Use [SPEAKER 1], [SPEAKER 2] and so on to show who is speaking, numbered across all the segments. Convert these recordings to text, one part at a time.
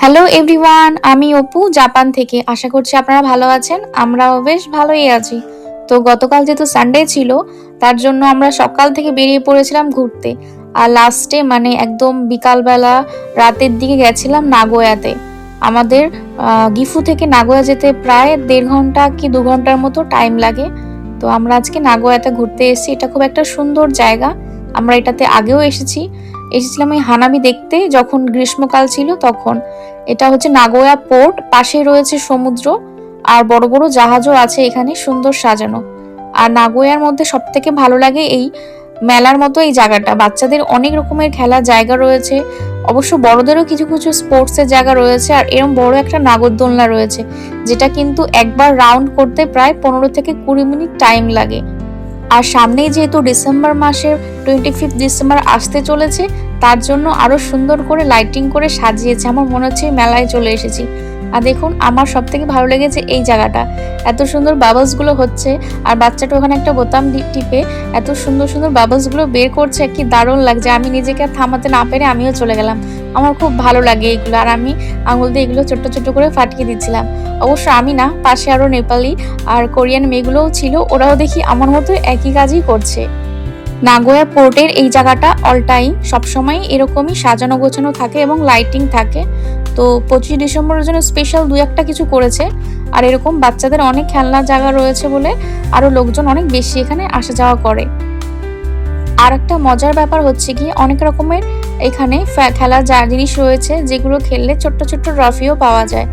[SPEAKER 1] Hello everyone আমি Apu, Japan থেকে। আশা করছি আপনারা ভালো আছেন। আমরাও বেশ ভালোই আছি। তো গতকাল যেহেতু সানডে ছিল, তার জন্য আমরা সকাল থেকে বেরিয়ে পড়েছিলাম ঘুরতে। আর লাস্টে মানে একদম বিকালবেলা রাতের দিকে গেছিলাম নাগোয়াতে। আমাদের গিফু থেকে নাগোয়া যেতে প্রায় দেড় ঘণ্টা কি দু ঘণ্টার মতো টাইম লাগে। তো আমরা আজকে নাগোয়াতে ঘুরতে এসেছি। এটা খুব একটা সুন্দর জায়গা। আমরা এটাতে আগেও এসেছি। এসেছিলাম এই হানাবি দেখতে, যখন গ্রীষ্মকাল ছিল তখন। এটা হচ্ছে নাগোয়া পোর্ট, পাশে রয়েছে সমুদ্র, আর বড় বড় জাহাজও আছে এখানে সুন্দর সাজানো। আর নাগোয়ার মধ্যে সব থেকে ভালো লাগে এই মেলার মতো এই জায়গাটা। বাচ্চাদের অনেক রকমের খেলার জায়গা রয়েছে, অবশ্য বড়দেরও কিছু কিছু স্পোর্টসের জায়গা রয়েছে, আর এরকম বড় একটা নাগরদোলনা রয়েছে, যেটা কিন্তু একবার রাউন্ড করতে প্রায় পনেরো থেকে কুড়ি মিনিট টাইম লাগে। আর সামনেই যেহেতু ডিসেম্বর মাসের টোয়েন্টি ফিফথ ডিসেম্বর আসতে চলেছে, তার জন্য আরও সুন্দর করে লাইটিং করে সাজিয়েছে। আমার মনে হচ্ছে মেলায় চলে এসেছি। আর দেখুন, আমার সব থেকে ভালো লেগেছে এই জায়গাটা। এত সুন্দর বাবলসগুলো হচ্ছে, আর বাচ্চাটা ওখানে একটা বোতাম টিপে এত সুন্দর সুন্দর বাবলসগুলো বের করছে, কি দারুণ লাগছে। আমি নিজেকে আর থামাতে না পেরে আমিও চলে গেলাম। আমার খুব ভালো লাগে এগুলো আর আমি আঙুল দিয়ে এগুলো ছোট্ট ছোট্ট করে ফাটিয়ে দিচ্ছিলাম। অবশ্য আমি না, পাশে আরও নেপালি আর কোরিয়ান মেয়েগুলোও ছিল, ওরাও দেখি আমার মতো একই কাজই করছে। নাগোয়া পোর্টের এই জায়গাটা অল টাইম সবসময় এরকমই সাজানো গোছানো থাকে এবং লাইটিং থাকে। তো পঁচিশ ডিসেম্বরের জন্য স্পেশাল দু একটা কিছু করেছে। আর এরকম বাচ্চাদের অনেক খেলনার জায়গা রয়েছে বলে আরও লোকজন অনেক বেশি এখানে আসা যাওয়া করে। আর একটা মজার ব্যাপার হচ্ছে কি, অনেক রকমের এখানে খেলার যা জিনিস রয়েছে যেগুলো খেললে ছোট্ট ছোট্ট ট্রফিও পাওয়া যায়।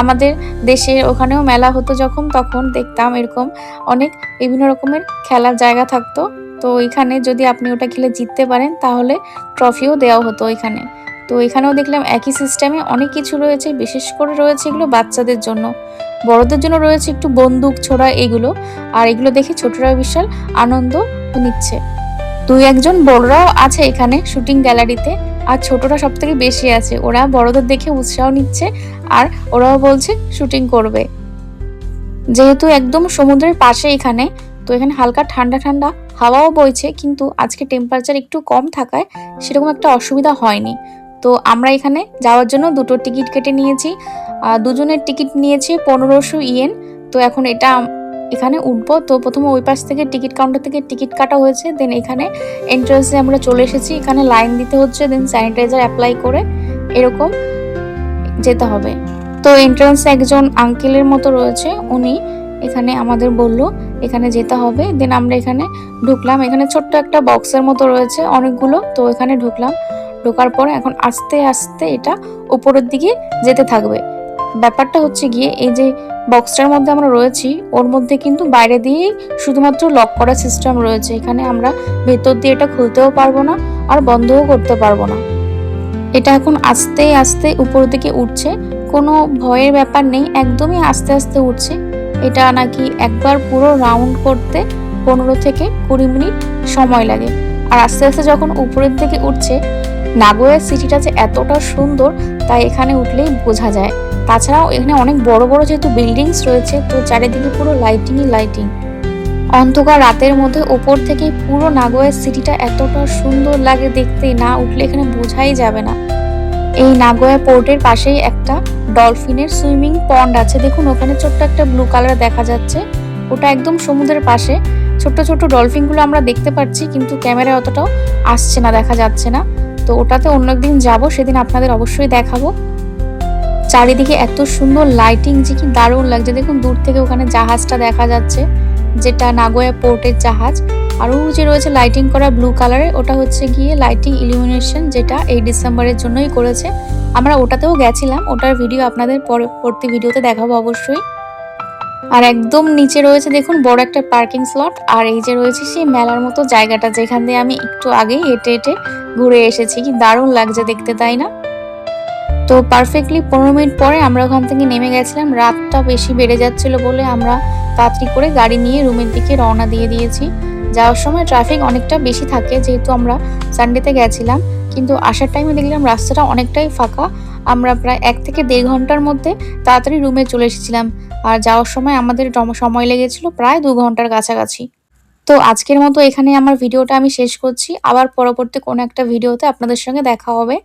[SPEAKER 1] আমাদের দেশে ওখানেও মেলা হতো যখন, তখন দেখতাম এরকম অনেক বিভিন্ন রকমের খেলার জায়গা থাকতো। তো এখানে যদি আপনি ওটা খেলে জিততে পারেন, তাহলে ট্রফিও দেওয়া হতো এখানে। তো এখানেও দেখলাম একই সিস্টেমে অনেক কিছু রয়েছে, বিশেষ করে রয়েছে এগুলো বাচ্চাদের জন্য। বড়দের জন্য রয়েছে একটু বন্দুক, ছোড়া এগুলো। আর এগুলো দেখে ছোটরা বিশাল আনন্দ নিচ্ছে। দুই একজন বড়রাও আছে এখানে শুটিং গ্যালারিতে আর ছোটরা সব থেকে বেশি আছে। ওরা বড়দের দেখে উৎসাহ নিচ্ছে আর ওরাও বলছে শুটিং করবে। যেহেতু একদম সমুদ্রের পাশে এখানে, তো এখানে হালকা ঠান্ডা ঠান্ডা হাওয়াও বইছে। কিন্তু আজকে টেম্পারেচার একটু কম থাকায় সেরকম একটা অসুবিধা হয়নি। তো আমরা এখানে যাওয়ার জন্য দুটো টিকিট কেটে নিয়েছি। দুজনের টিকিট নিয়েছি পনেরোশো ইয়েন। তো এখন এটা এখানে উঠবো। তো প্রথমে ওই পাশ থেকে টিকিট কাউন্টার থেকে টিকিট কাটা হয়েছে। দেন এখানে এন্ট্রান্সে আমরা চলে এসেছি। এখানে লাইন দিতে হচ্ছে দেন স্যানিটাইজার অ্যাপ্লাই করে এরকম যেতে হবে। তো এন্ট্রান্সে একজন আঙ্কেলের মতো রয়েছে। উনি এখানে আমাদের বলল, এখানে যেতে হবে। দেন আমরা এখানে ঢুকলাম। এখানে ছোট্ট একটা বক্সের মতো রয়েছে অনেকগুলো। তো এখানে ঢুকলাম। ঢোকার পরে এখন আস্তে আস্তে এটা উপরের দিকে যেতে থাকবে। ব্যাপারটা হচ্ছে গিয়ে এই যে বক্সটার মধ্যে আমরা রয়েছি, ওর মধ্যে কিন্তু বাইরে দিয়েই শুধুমাত্র লক করা সিস্টেম রয়েছে। এখানে আমরা ভেতর দিয়ে এটা খুলতেও পারব না আর বন্ধও করতে পারব না। এটা এখন আস্তে আস্তে উপর দিকে উঠছে। কোনো ভয়ের ব্যাপার নেই, একদমই আস্তে আস্তে উঠছে। এটা নাকি একবার পুরো রাউন্ড করতে পনেরো থেকে কুড়ি মিনিট সময় লাগে। আর আস্তে আস্তে যখন উপরের দিকে উঠছে নাগোয়া সিটিটা যে এতটা সুন্দর, তাই এখানে উঠলেই বোঝা যায়। তাছাড়াও এখানে অনেক বড় বড় যেহেতু বিল্ডিংস রয়েছে, তো চারিদিকে পুরো লাইটিংই লাইটিং অন্ধকার রাতের মধ্যে ওপর থেকে পুরো নাগোয়া সিটিটা এতটা সুন্দর লাগে দেখতে, না উঠলে এখানে বোঝাই যাবে না। এই নাগোয়া পোর্টের পাশেই একটা ডলফিনের সুইমিং পন্ড আছে। দেখুন, ওখানে ছোট্ট একটা ব্লু কালার দেখা যাচ্ছে। ওটা একদম সমুদ্রের পাশে। ছোট্ট ছোট্ট ডলফিনগুলো আমরা দেখতে পাচ্ছি, কিন্তু ক্যামেরায় অতটাও আসছে না, দেখা যাচ্ছে না। তো ওটাতে অন্য একদিন যাব, সেদিন আপনাদের অবশ্যই দেখাবো। চারিদিকে এত সুন্দর লাইটিং যে কি দারুণ লাগছে। দেখুন, দূর থেকে ওখানে জাহাজটা দেখা যাচ্ছে, যেটা নাগোয়া পোর্টের জাহাজ। আর ওই যে রয়েছে লাইটিং করা ব্লু কালারের ওটা হচ্ছে গিয়ে লাইটিং ইলুমিনেশন যেটা এই ডিসেম্বরের জন্যই করেছে। আমরা ওটাতেও গেছিলাম, ওটার ভিডিও আপনাদের পরবর্তী ভিডিওতে দেখাবো অবশ্যই। আর একদম নিচে রয়েছে দেখুন বড় একটা পার্কিং স্লট, আর এই যে রয়েছে সেই মেলার মতো জায়গাটা যেখান দিয়ে আমি একটু আগেই হেঁটে হেঁটে ঘুরে এসেছি। কি দারুণ লাগছে দেখতে, তাই না? তো পারফেক্টলি পনেরো মিনিট পরে আমরা ওখান থেকে নেমে গেছিলাম। রাতটা বেশি বেড়ে যাচ্ছিল বলে আমরা তাড়াতাড়ি করে গাড়ি নিয়ে রুমের দিকে রওনা দিয়ে দিয়েছি। যাওয়ার সময় ট্রাফিক অনেকটা বেশি থাকে, যেহেতু আমরা সানডেতে গেছিলাম। কিন্তু আসার টাইমে দেখলাম রাস্তাটা অনেকটাই ফাঁকা। আমরা প্রায় এক থেকে দেড় ঘণ্টার মধ্যে তাড়াতাড়ি রুমে চলে এসেছিলাম। আর যাওয়ার সময় আমাদের সময় লেগেছিল প্রায় দু ঘণ্টার কাছাকাছি। তো আজকের মতো এখানে আমার ভিডিওটা আমি শেষ করছি। আবার পরবর্তী কোনো একটা ভিডিওতে আপনাদের সঙ্গে দেখা হবে।